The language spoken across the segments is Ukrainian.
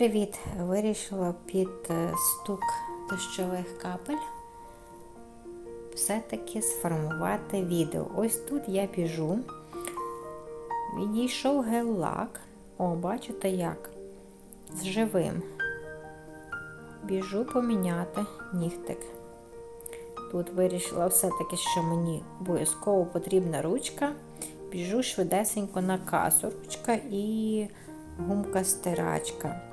Привіт! Вирішила під е, стук дощових капель все-таки сформувати відео. Ось тут я біжу, відійшов гел-лак. О, бачите як? З живим. Біжу поміняти нігтик. Тут вирішила все-таки, що мені обов'язково потрібна ручка. Біжу швидесенько на касу. Ручка і гумка стирачка.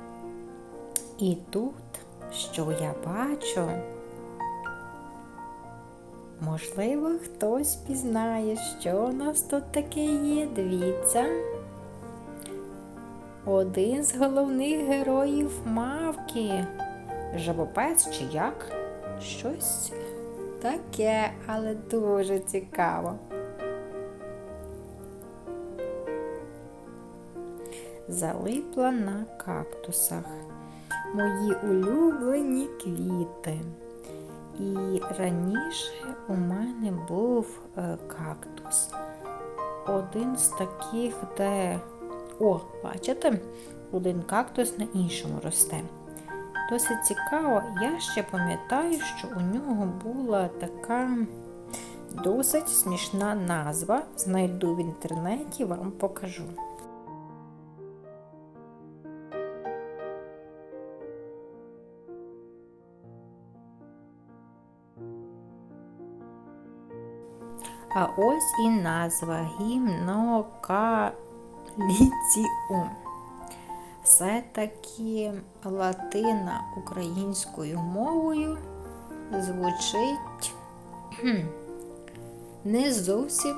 І тут, що я бачу, можливо, хтось пізнає, що у нас тут таке є. Дивіться. Один з головних героїв мавки. Жабопець чи як? Щось таке, але дуже цікаво. Залипла на кактусах мої улюблені квіти. І раніше у мене був е, кактус. Один з таких, де, о, бачите, один кактус на іншому росте. Досить цікаво, я ще пам'ятаю, що у нього була така досить смішна назва. Знайду в інтернеті, вам покажу. А ось і назва гімнокаліціум. Все-таки латина українською мовою звучить не зовсім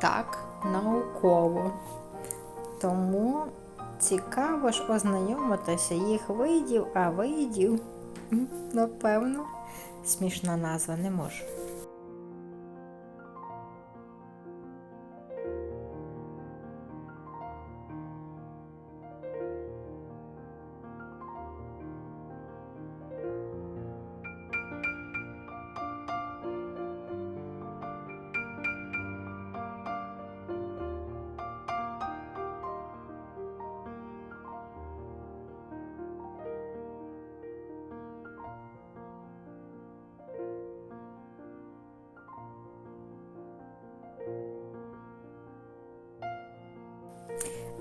так науково. Тому цікаво ж ознайомитися їх видів, а видів, напевно, смішна назва не можу.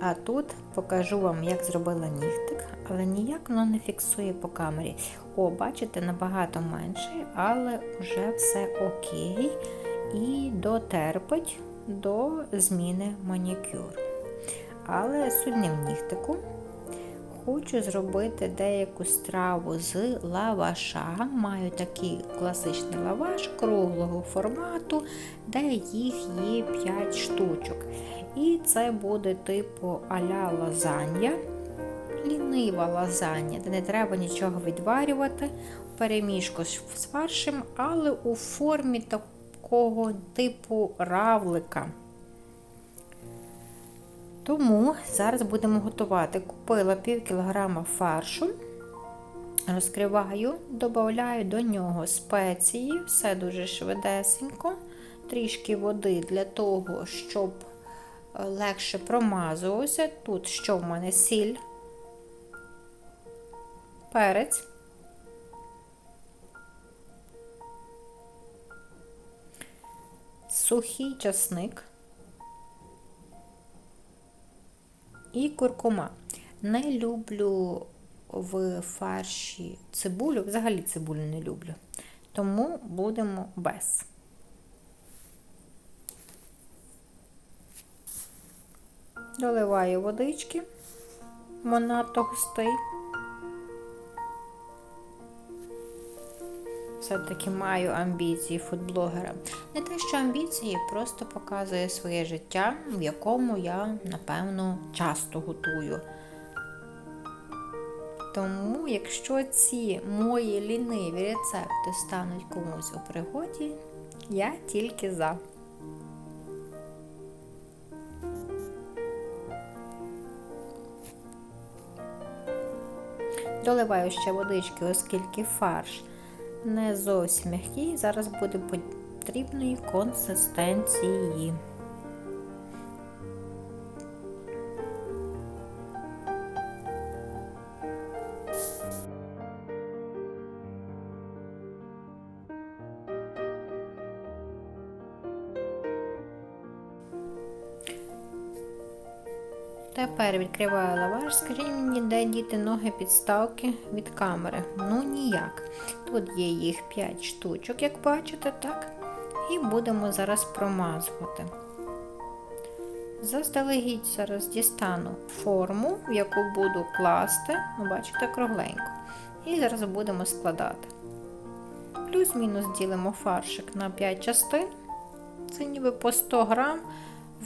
А тут покажу вам, як зробила нігтик, але ніяк воно не фіксує по камері. О, бачите, набагато менше, але вже все окей. І дотерпить до зміни манікюр. Але в нігтику. Хочу зробити деяку страву з лаваша. Маю такий класичний лаваш круглого формату, де їх є 5 штучок. І це буде типу а-ля лазанья. Лінива лазанья, де не треба нічого відварювати, перемішку з фаршем, але у формі такого типу равлика. Тому зараз будемо готувати. Купила пів кілограма фаршу, розкриваю, додаю до нього спеції, все дуже швидесенько, трішки води для того, щоб легше промазувався. Тут що в мене сіль, перець. Сухий часник. І куркума. Не люблю в фарші цибулю, взагалі цибулю не люблю. Тому будемо без. Доливаю водички, вона густий. Все-таки маю амбіції фудблогера. Не те, що амбіції, просто показує своє життя, в якому я, напевно, часто готую. Тому, якщо ці мої ліниві рецепти стануть комусь у пригоді, я тільки за. Доливаю ще водички, оскільки фарш не зовсім м'який, зараз буде потрібної консистенції. Тепер відкриваю лаваш. Скажіть мені, де діти ноги підставки від камери. Ну ніяк. Тут є їх 5 штучок, як бачите, так? І будемо зараз промазувати. Заздалегідь зараз дістану форму, в яку буду класти, ну, бачите, кругленько. І зараз будемо складати. Плюс-мінус ділимо фаршик на 5 частин. Це ніби по 100 грам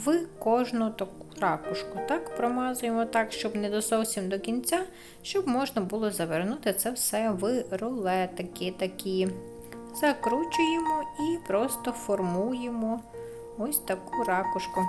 в кожну таку ракушку. Так, промазуємо так, щоб не до зовсім до кінця, щоб можна було завернути це все в рулетики такі. Закручуємо і просто формуємо ось таку ракушку.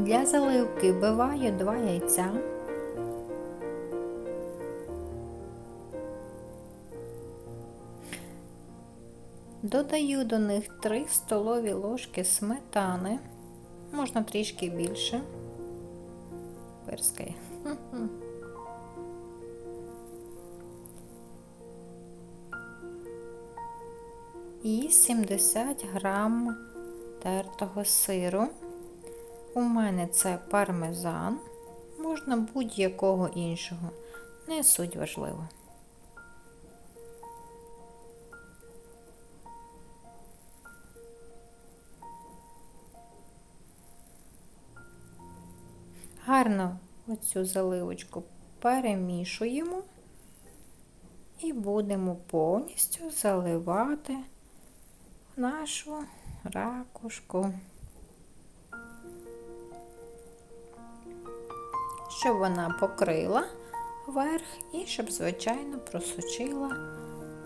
Для заливки вбиваю 2 яйця. Додаю до них 3 столові ложки сметани, можна трішки більше. Перскає. І 70 грам тертого сиру. У мене це пармезан, можна будь-якого іншого, не суть важливо. Гарно оцю заливочку перемішуємо і будемо повністю заливати нашу ракушку. Щоб вона покрила верх і щоб, звичайно, просочила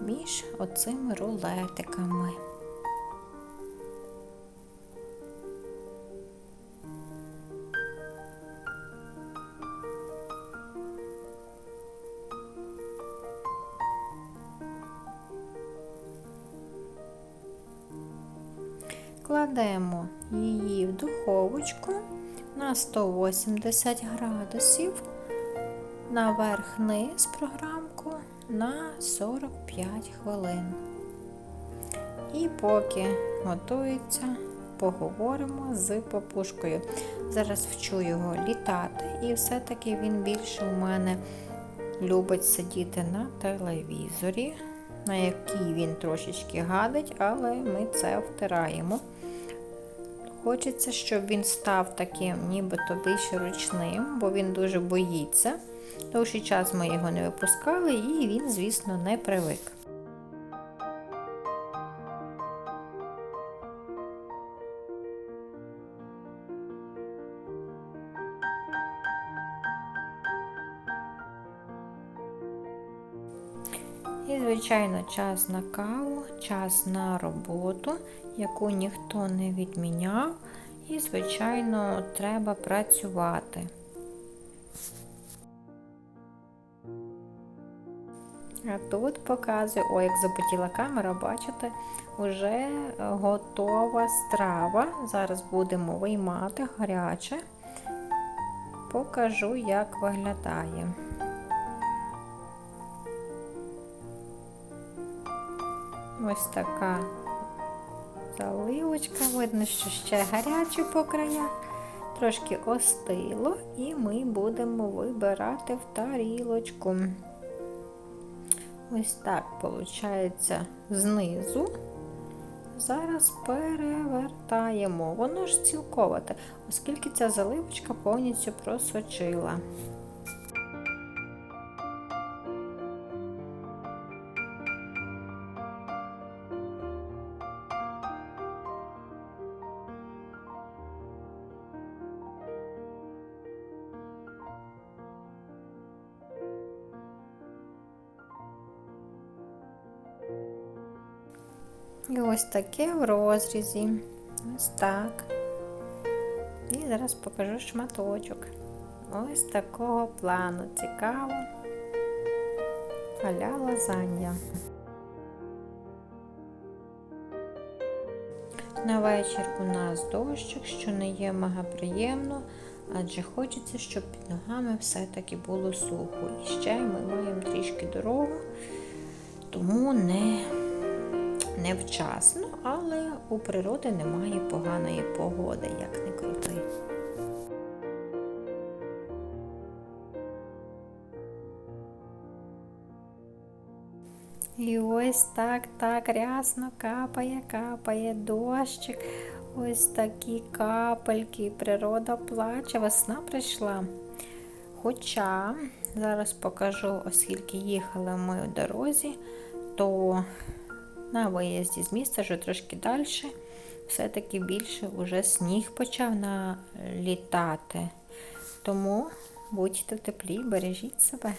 між оцими рулетиками. Кладемо її в духовочку на 180 градусів наверх-низ програмку на 45 хвилин. І поки готується, поговоримо з папушкою. Зараз вчу його літати, і все-таки він більше у мене любить сидіти на телевізорі, на який він трошечки гадить, але ми це втираємо. Хочеться, щоб він став таким нібито більш ручним, бо він дуже боїться. Довший час ми його не випускали і він, звісно, не привик. І, звичайно, час на каву, час на роботу, яку ніхто не відміняв. І, звичайно, треба працювати. А тут показую, ой, як запотіла камера, бачите, вже готова страва. Зараз будемо виймати гаряче. покажу, як виглядає. Ось така заливочка. Видно, що ще гаряче по краях. Трошки остило, і ми будемо вибирати в тарілочку. Ось так виходить знизу. Зараз перевертаємо. Воно ж цілковате, оскільки ця заливочка повністю просочила. І ось таке в розрізі. Ось так. І зараз покажу шматочок. Ось такого плану. Цікаво. Аля лазанья. На вечір у нас дощик, що не є мега приємно, адже хочеться, щоб під ногами все-таки було сухо. І ще ми маємо трішки дорогу, тому не невчасно, але у природи немає поганої погоди, як не крути. І ось так, так рясно капає, капає дощик. Ось такі капельки. Природа плаче, весна прийшла. Хоча, зараз покажу, оскільки їхали ми у дорозі, то на виїзді з міста вже трошки далі, все-таки більше вже сніг почав налітати. Тому будьте в теплі, бережіть себе.